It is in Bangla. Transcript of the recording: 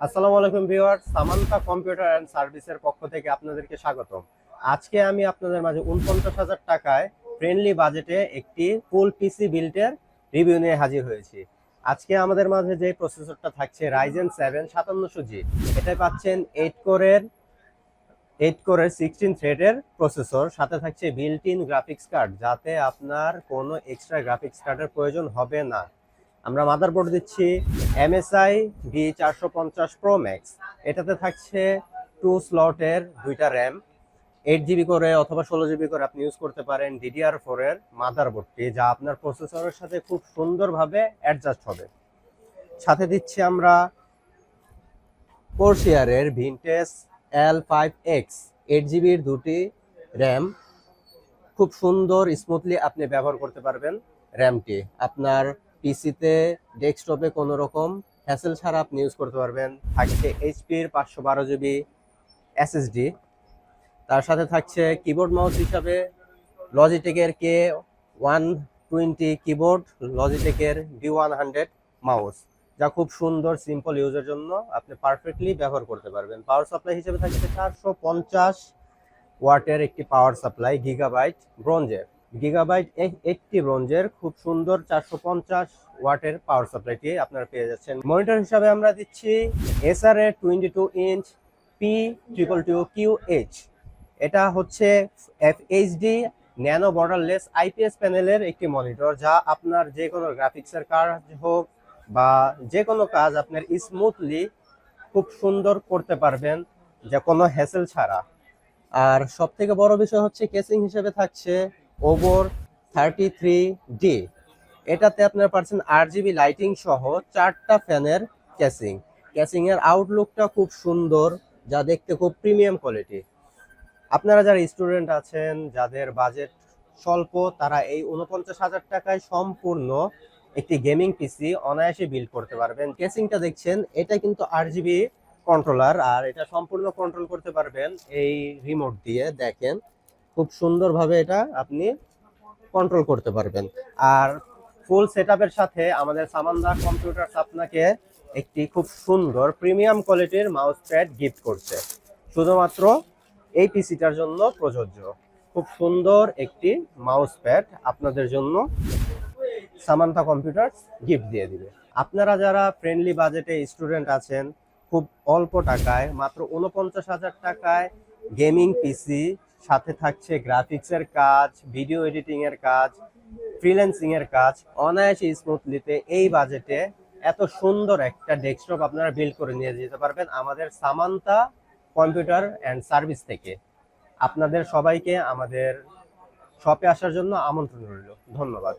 আসসালামু আলাইকুম ভিউয়ার সামান্তা কম্পিউটার অ্যান্ড সার্ভিসের পক্ষ থেকে আপনাদেরকে স্বাগতম। আজকে আমি আপনাদের মাঝে উনপঞ্চাশ হাজার টাকায় ফ্রেন্ডলি বাজেটে একটি ফুল পিসি বিল্টের রিভিউ নিয়ে হাজির হয়েছি। আজকে আমাদের মাঝে যে প্রসেসরটা থাকছে রাইজেন সেভেন সাতান্নশো জি এটাই পাচ্ছেন এইট কোরের এইট কোরের সিক্সটিন থ্রেডের প্রসেসর সাথে থাকছে বিল্ট ইন গ্রাফিক্স কার্ড যাতে আপনার কোনো এক্সট্রা গ্রাফিক্স কার্ডের প্রয়োজন হবে না। আমরা মাদারবোর্ড দিচ্ছি এমএসআই ভি চারশো পঞ্চাশ প্রো ম্যাক্স এটাতে থাকছে টু স্লটের দুইটা র্যাম এইট জিবি করে অথবা ষোলো জিবি করে আপনি ইউজ করতে পারেন ডিডিআর ফোর এর মাদারবোর্ডটি যা আপনার প্রসেসরের সাথে খুব সুন্দরভাবে অ্যাডজাস্ট হবে। সাথে দিচ্ছি আমরা কোর্সিয়ারের vintage L five X eight জিবির দুটি র্যাম খুব সুন্দর স্মুথলি আপনি ব্যবহার করতে পারবেন র্যামটি আপনার পিসিতে, ডেস্কটপে কোনো রকম হ্যাসেল ছাড়া আপনি ইউজ করতে পারবেন। থাকছে এইচপির পাঁচশো বারো জিবি এসএসডি তার সাথে থাকছে কিবোর্ড মাউস হিসাবে লজিটেকের কে ওয়ান টোয়েন্টি কিবোর্ড লজিটেকের ডি ওয়ান হান্ড্রেড মাউস যা খুব সুন্দর সিম্পল ইউজের জন্য আপনি পারফেক্টলি ব্যবহার করতে পারবেন। পাওয়ার সাপ্লাই হিসেবে থাকছে চারশো পঞ্চাশ ওয়াটের একটি পাওয়ার সাপ্লাই গিগাবাইট ব্রোঞ্জের গিগাবাইট এইটটি ব্রোঞ্জের খুব সুন্দর চারশো পঞ্চাশ ওয়াটের পাওয়ার সাপ্লাইটি আপনারা পেয়ে যাচ্ছেন। মনিটর হিসাবে আমরা দিচ্ছি এসআর এর twenty two inch P triple two Q H এটা হচ্ছে F HD nano borderless IPS প্যানেলের একটি মনিটর, যা আপনার যে কোনো গ্রাফিক্সের কাজ হোক বা যে কোনো কাজ আপনার স্মুথলি খুব সুন্দর করতে পারবেন, যে কোনো হ্যাসেল ছাড়া। আর সব থেকে বড় বিষয় হচ্ছে কেসিং হিসেবে থাকছে ওভর থার্টি থ্রি ডি। এটাতে আপনার পাচ্ছেন আট জিবি লাইটিং সহ চারটা ফ্যানের ক্যাসিং। ক্যাসিং এর আউটলুকটা খুব সুন্দর, যা দেখতে খুব প্রিমিয়াম কোয়ালিটি আপনারা যারা স্টুডেন্ট আছেন, যাদের বাজেট স্বল্প, তারা এই উনপঞ্চাশ হাজার টাকায় সম্পূর্ণ একটি গেমিং পিসি অনায়াসে বিল্ড করতে পারবেন। কেসিংটা দেখছেন, এটা কিন্তু আট জিবি কন্ট্রোলার আর এটা সম্পূর্ণ কন্ট্রোল করতে পারবেন এই রিমোট দিয়ে, দেখেন। খুব সুন্দরভাবে এটা আপনি কন্ট্রোল করতে পারবেন। আর ফুল সেটআপের সাথে আমাদের সামান্দা কম্পিউটার আপনাকে একটি খুব সুন্দর প্রিমিয়াম কোয়ালিটির মাউস প্যাড গিফট করছে। শুধুমাত্র এই পিসিটার জন্য প্রযোজ্য। খুব সুন্দর একটি মাউস প্যাড আপনাদের জন্য সামান্তা কম্পিউটার গিফট দিয়ে দিবে। আপনারা যারা ফ্রেন্ডলি বাজেটে স্টুডেন্ট আছেন, খুব অল্প টাকায়, মাত্র উনপঞ্চাশ হাজার টাকায় গেমিং পিসি সাথে থাকছে গ্রাফিক্সের কাজ, ভিডিও এডিটিং এর কাজ ফ্রিল্যান্সিং এর কাজ। অনায়াসে স্মুথলিতে এই বাজেটে এত সুন্দর একটা ডেস্কটপ আপনারা বিল্ড করে নিয়ে যেতে পারবেন আমাদের সামান্তা কম্পিউটার অ্যান্ড সার্ভিস থেকে। আপনাদের সবাইকে আমাদের শপে আসার জন্য আমন্ত্রণ রইল। ধন্যবাদ।